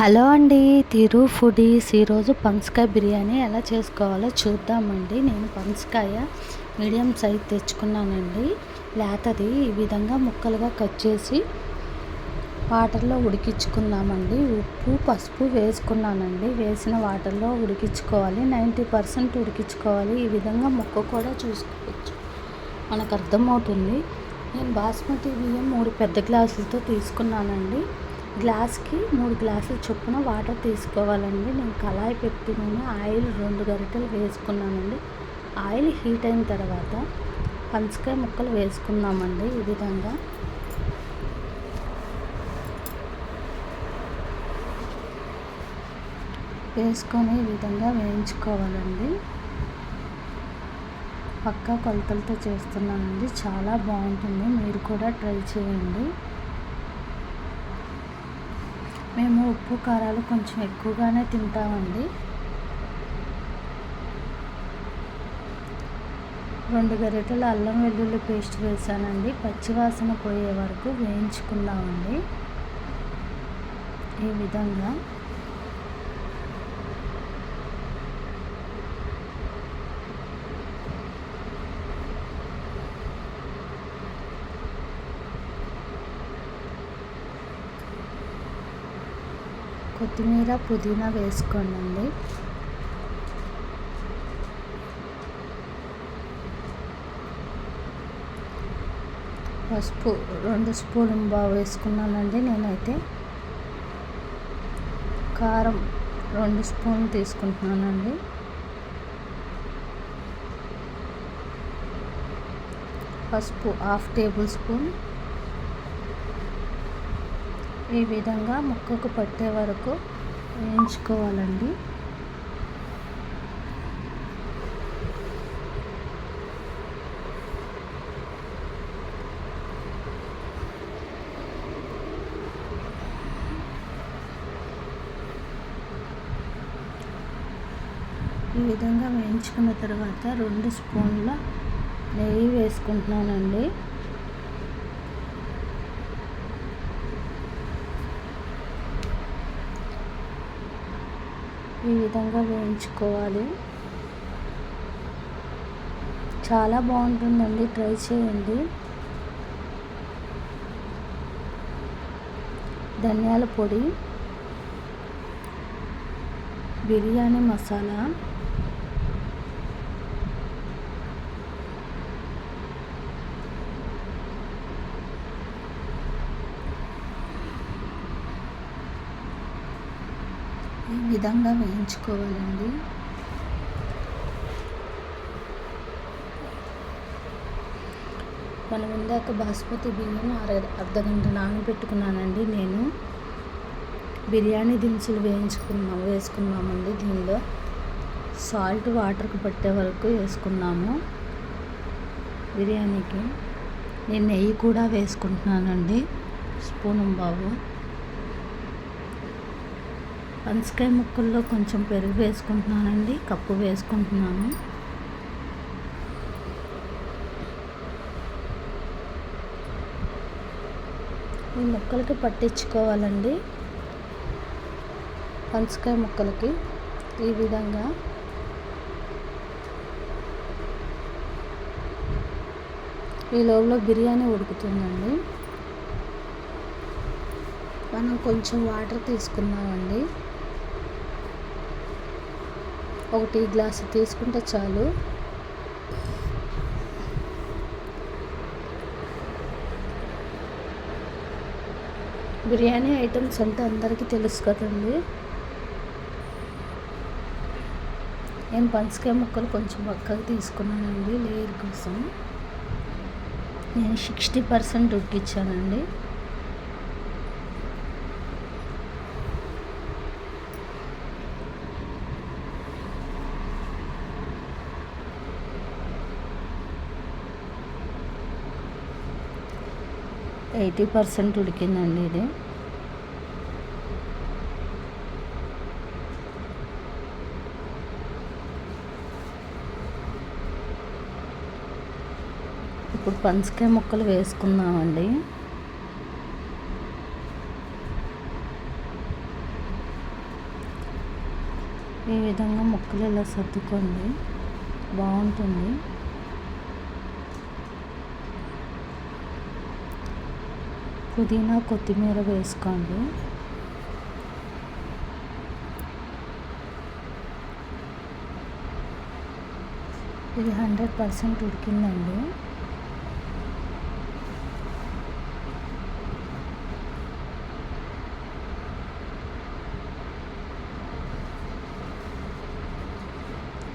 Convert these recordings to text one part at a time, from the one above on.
Hello అండి తిరు foodies. ఈరోజు పనసకాయ బిర్యానీ ఎలా చేసుకోవాలో చూద్దామండి. నేను పనసకాయ మీడియం సైజ్ తెచ్చుకున్నానండి. లేతది ఈ విధంగా ముక్కలుగా కట్ చేసి వాటర్లో ఉడికించుకుందామండి. ఉప్పు పసుపు వేసుకున్నానండి. వేసిన వాటర్లో ఉడికించుకోవాలి. నైంటీ పర్సెంట్ ఉడికించుకోవాలి. ఈ విధంగా ముక్క కూడా చూసుకోవచ్చు. మనకు అర్థమవుతుంది. నేను బాస్మతి బియ్యం మూడు పెద్ద గ్లాసులతో తీసుకున్నానండి. గ్లాస్కి మూడు గ్లాసుల చొప్పున వాటర్ తీసుకోవాలండి. నేను కళాయి పెట్టుకుని ఆయిల్ రెండు గరిటెలు వేసుకున్నానండి. ఆయిల్ హీట్ అయిన తర్వాత పంచకాయ ముక్కలు వేసుకుందామండి ఈ విధంగా. వేసుకొని ఈ విధంగా వేయించుకోవాలండి. పక్కా కొలతలతో చేస్తున్నానండి. చాలా బాగుంటుంది. మీరు కూడా ట్రై చేయండి. మేము ఉప్పు కారాలు కొంచెం ఎక్కువగానే తింటామండి. రెండు గరిటెలు అల్లం వెల్లుల్లి పేస్ట్ వేసానండి. పచ్చివాసన పోయే వరకు వేయించుకుందామండి. ఈ విధంగా కొత్తిమీర పుదీనా వేసుకోండి పసుపు రెండు స్పూన్ బాగా వేసుకున్నానండి నేనైతే. కారం రెండు స్పూన్ తీసుకుంటున్నానండి. పసుపు హాఫ్ టేబుల్ స్పూన్ ఈ విధంగా ముక్కకు పట్టే వరకు వేయించుకోవాలండి. ఈ విధంగా వేయించుకున్న తర్వాత రెండు స్పూన్ల నెయ్యి వేసుకుంటున్నానండి. ఈ విధంగా వేయించుకోవాలి. చాలా బాగుంటుందండి. ట్రై చేయండి. ధనియాల పొడి బిర్యానీ మసాలా ఈ విధంగా వేయించుకోవాలండి. మనం ఇందాక బాస్మతి బియ్యం అర అర్ధగంట నానబెట్టుకున్నానండి నేను. బిర్యానీ దినుసులు వేయించుకున్నాం వేసుకున్నామండి దీనిలో. సాల్ట్ వాటర్కి పట్టే వరకు వేసుకున్నాము బిర్యానీకి. నేను నెయ్యి కూడా వేసుకుంటున్నానండి స్పూనం బాబు. పనసకాయ ముక్కల్లో కొంచెం పెరుగు వేసుకుంటున్నానండి కప్పు వేసుకుంటున్నాను. ఈ ముక్కలకి పట్టించుకోవాలండి. పనసకాయ ముక్కలకి ఈ విధంగా. ఈ లోపల బిర్యానీ ఉడుకుతుందండి. మనం కొంచెం వాటర్ తీసుకున్నామండి. ఒక టీ గ్లాసు తీసుకుంటే చాలు. బిర్యానీ ఐటమ్స్ అంటే అందరికీ తెలుసు కదండి. నేను పంచకాయ ముక్కలు కొంచెం పక్కకు తీసుకున్నానండి లేయర్ కోసం. నేను సిక్స్టీ పర్సెంట్ ఉడికిచ్చానండి ఎయిటీ పర్సెంట్ ఉడికిందండి ఇది. ఇప్పుడు పంచకాయ ముక్కలు వేసుకుందామండి. ఈ విధంగా ముక్కలు ఇలా సర్దుకోండి. బాగుంటుంది. పుదీనా కొత్తిమీర వేసుకోండి. ఇది హండ్రెడ్ పర్సెంట్ ఉడికిందండి.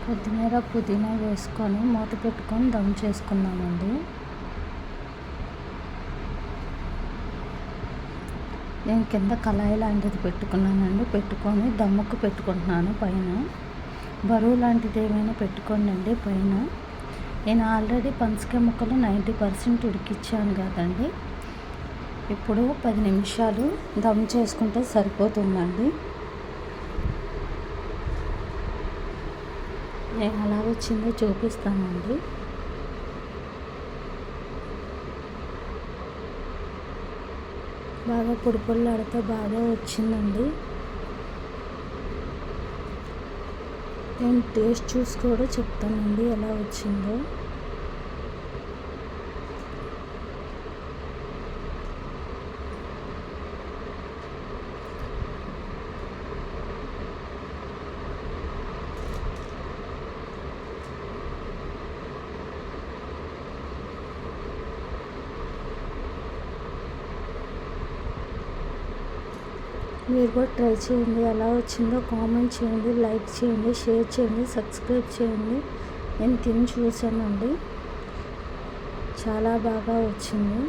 కొత్తిమీర పుదీనా వేసుకొని మూత పెట్టుకొని దమ్ చేసుకున్నామండి నేను కింద కళాయి లాంటిది పెట్టుకున్నానండి. పెట్టుకొని దమ్ముకు పెట్టుకుంటున్నాను పైన. బరువు లాంటిది ఏమైనా పెట్టుకోండి పైన. నేను ఆల్రెడీ పనసకాయ ముక్కలు నైంటీ పర్సెంట్ ఉడికిచ్చాను కదండి. ఇప్పుడు పది నిమిషాలు దమ్ చేసుకుంటే సరిపోతుందండి. నేను ఎలా వచ్చిందో చూపిస్తానండి. బాగా పొడి పొడిలాడితే బాగా వచ్చిందండి. నేను టేస్ట్ చూసి కూడా చెప్తానండి ఎలా వచ్చిందో. మీరు కూడా ట్రై చేయండి. ఎలా వచ్చిందో కామెంట్ చేయండి లైక్ చేయండి షేర్ చేయండి సబ్స్క్రైబ్ చేయండి. నేను తిని చూశానండి. చాలా బాగా వచ్చింది.